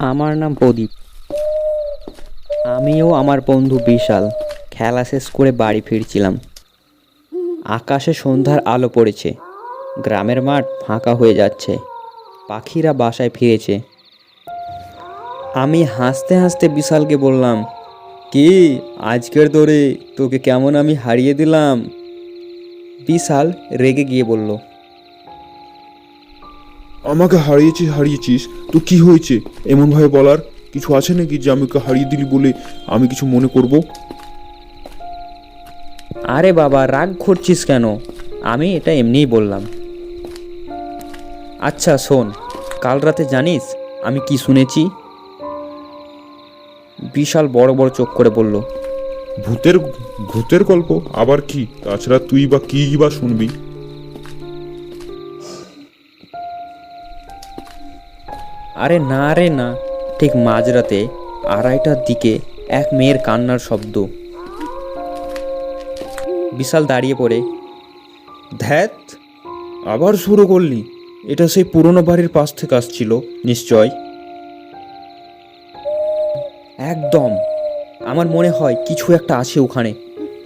আমার নাম প্রদীপ। আমিও আমার বন্ধু বিশাল। খেলা শেষ করে বাড়ি ফিরছিলাম। আকাশে সন্ধ্যার আলো পড়েছে। গ্রামের মাঠ ফাঁকা হয়ে যাচ্ছে। পাখিরা বাসায় ফিরেছে। আমি হাসতে হাসতে বিশালকে বললাম, কি, আজকের দৌড়ে তোকে কেমন আমি হারিয়ে দিলাম? বিশাল রেগে গিয়ে বলল আমাকে হারিয়েছিস হারিয়েছিস। তো কি হয়েছে? এমনভাবে বলার কিছু আছে নাকি যে আমাকে হারিয়ে দিলি বলে আমি কিছু মনে করব? আরে বাবা রাগ করছিস কেন? আমি এটা এমনিই বললাম। আচ্ছা শোন কাল রাতে জানিস আমি কি শুনেছি? বিশাল বড় বড় চোখ করে বলল ভূতের ভূতের গল্প? আবার কি? তাছাড়া তুই বা কি বা শুনবি? আরে না রে না। ঠিক মাঝরাতে আড়াইটার দিকে এক মেয়ের কান্নার শব্দ। বিশাল দাঁড়িয়ে পড়ে। ধ্যাত আবার শুরু করলি। এটা সেই পুরনো বাড়ির পাশ থেকে আসছিল, নিশ্চয়? একদম। আমার মনে হয় কিছু একটা আছে ওখানে।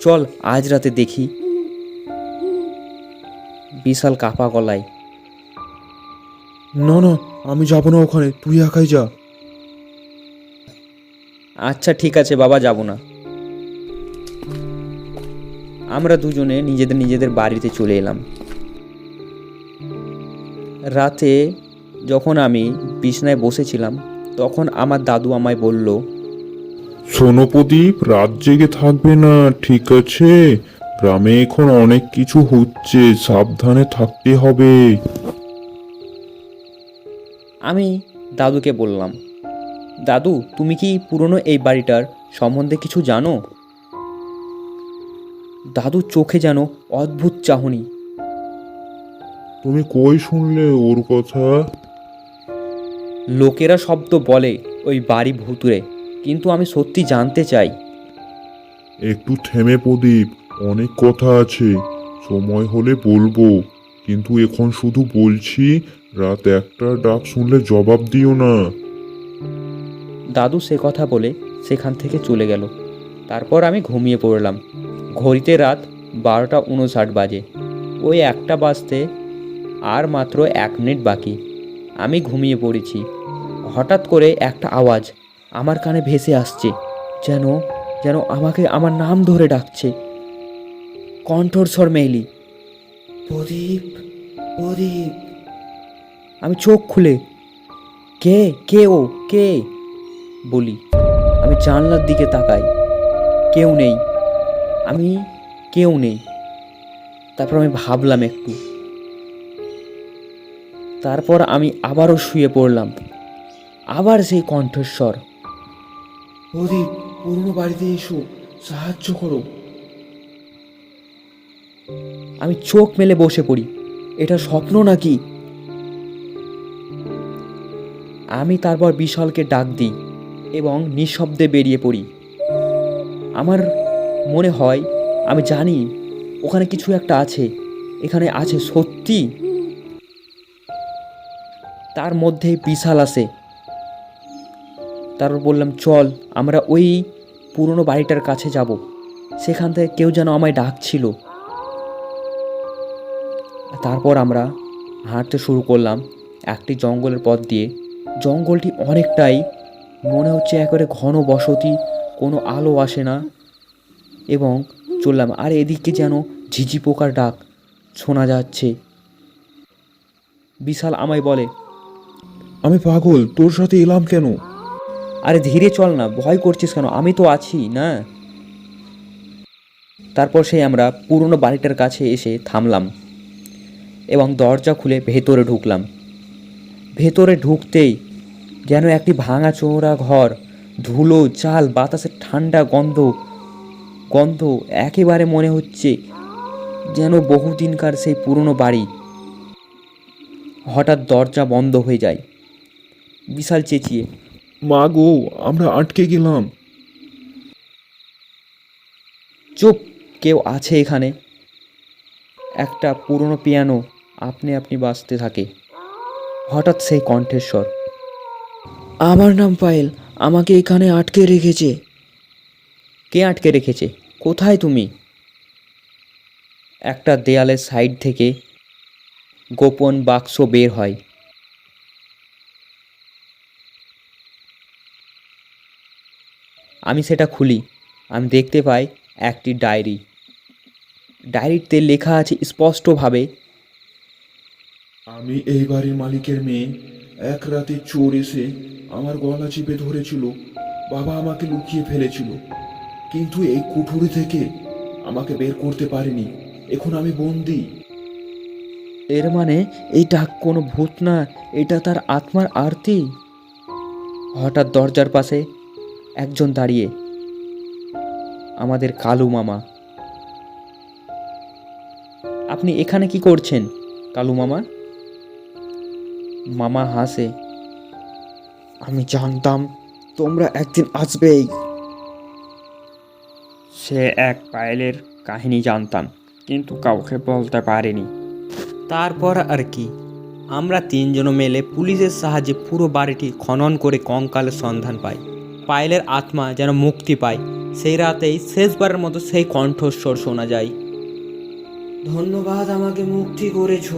চল, আজ রাতে দেখি। বিশাল কাপা গলায়। না না আমি যাব না ওখানে তুই একাই যা। আচ্ছা ঠিক আছে বাবা যাব না। আমরা দুজনে নিজেদের নিজেদের বাড়িতে চলে এলাম। রাতে যখন আমি বিছনায় বসেছিলাম তখন আমার দাদু আমায় বলল শোনো প্রদীপ রাত জেগে থাকবে না ঠিক আছে? গ্রামে এখন অনেক কিছু হচ্ছে সাবধানে থাকতে হবে। আমি দাদুকে বললাম দাদু তুমি কি পুরনো এই বাড়িটার সম্বন্ধে কিছু জানো? দাদু চোখে যেন অদ্ভুত চাহনি। তুমি কই শুনলে ওর কথা? লোকেরা শব্দ বলে ওই বাড়ি ভুতুরে কিন্তু আমি সত্যি জানতে চাই। একটু থেমে প্রদীপ অনেক কথা আছে। সময় হলে বলব কিন্তু এখন শুধু বলছি রাত একটা ডাক শুনলে জবাব দিও না। দাদু সে কথা বলে সেখান থেকে চলে গেল। তারপর আমি ঘুমিয়ে পড়লাম। ঘড়িতে রাত বারোটা উনষাট বাজে। ওই একটা বাজতে আর মাত্র এক মিনিট বাকি। আমি ঘুমিয়ে পড়েছি। হঠাৎ করে একটা আওয়াজ আমার কানে ভেসে আসছে। যেন যেন আমাকে আমার নাম ধরে ডাকছে। কণ্ঠস্বর মেইলি, প্রদীপ প্রদীপ। আমি চোখ খুলে কে কে ও কে? বলি আমি জানলার দিকে তাকাই কেউ নেই। আমি কেউ নেই। তারপর আমি ভাবলাম একটু। তারপর আমি আবারও শুয়ে পড়লাম। আবার সেই কণ্ঠস্বর। প্রদীপ পুরনো বাড়িতে এসো সাহায্য করো। আমি চোখ মেলে বসে পড়ি। এটা স্বপ্ন নাকি? আমি তারপর বিশালকে ডাক দিই এবং নিঃশব্দে বেরিয়ে পড়ি। আমার মনে হয়, আমি জানি ওখানে কিছু একটা আছে। এখানে আছে সত্যি? তার মধ্যে বিশাল আসে তারপর বললাম, চল, আমরা ওই পুরনো বাড়িটার কাছে যাব। সেখান থেকে কেউ যেন আমায় ডাকছিল। তারপর আমরা হাঁটতে শুরু করলাম একটি জঙ্গলের পথ দিয়ে। জঙ্গলটি অনেকটাই মনে হচ্ছে একেবারে ঘন বসতি কোনো আলো আসে না। এবং চললাম আর এদিকে যেন ঝিঝি পোকার ডাক শোনা যাচ্ছে। বিশাল আমায় বলে আমি পাগল তোর সাথে এলাম কেন? আরে ধীরে চল না ভয় করছিস কেন? আমি তো আছি না? তারপর সেই আমরা পুরনো বাড়িটার কাছে এসে থামলাম এবং দরজা খুলে ভেতরে ঢুকলাম। ভেতরে ঢুকতেই যেন একটি ভাঙা চোরা ঘর, ধুলো, চাল, বাতাসের ঠান্ডা গন্ধ গন্ধ একেবারে মনে হচ্ছে যেন বহুদিনকার সেই পুরনো বাড়ি। হঠাৎ দরজা বন্ধ হয়ে যায়। বিশাল চেঁচিয়ে, মা গো, আমরা আটকে গেলাম। চুপ, কেউ আছে এখানে? একটা পুরনো পিয়ানো, আপনি আপনি বাজতে থাকে। হঠাৎ সেই কণ্ঠেশ্বর আমার নাম পায়েল আমাকে এখানে আটকে রেখেছে। কে আটকে রেখেছে? কোথায় তুমি? একটা দেয়ালের সাইড থেকে গোপন বাক্স বের হয়। আমি সেটা খুলি। আমি দেখতে পাই একটি ডায়েরি। ডায়েরিতে লেখা আছে স্পষ্টভাবে আমি এই বাড়ির মালিকের মেয়ে। এক রাতে চোর এসে আমার গলা চিপে ধরেছিল। বাবা আমাকে লুকিয়ে ফেলেছিল। কিন্তু এই কুঠুরি থেকে আমাকে বের করতে পারেনি। এখন আমি বন্দি। এর মানে এই ডাক কোনো ভূত না, এটা তার আত্মার আরতি? হঠাৎ দরজার পাশে একজন দাঁড়িয়ে, আমাদের কালু মামা। আপনি এখানে কি করছেন, কালু মামা? মামা হাসে। আমি জানতাম তোমরা একদিন আসবেই। সে এক পায়েলের কাহিনী জানতাম কিন্তু কাউকে বলতে পারিনি। তারপর আর কি? আমরা তিনজন মেলে পুলিশের সাহায্যে পুরো বাড়িটি খনন করে কঙ্কালের সন্ধান পাই। পায়েলের আত্মা যেন মুক্তি পায়। সেই রাতেই শেষবারের মতো সেই কণ্ঠস্বর শোনা যায়। ধন্যবাদ আমাকে মুক্তি করেছ।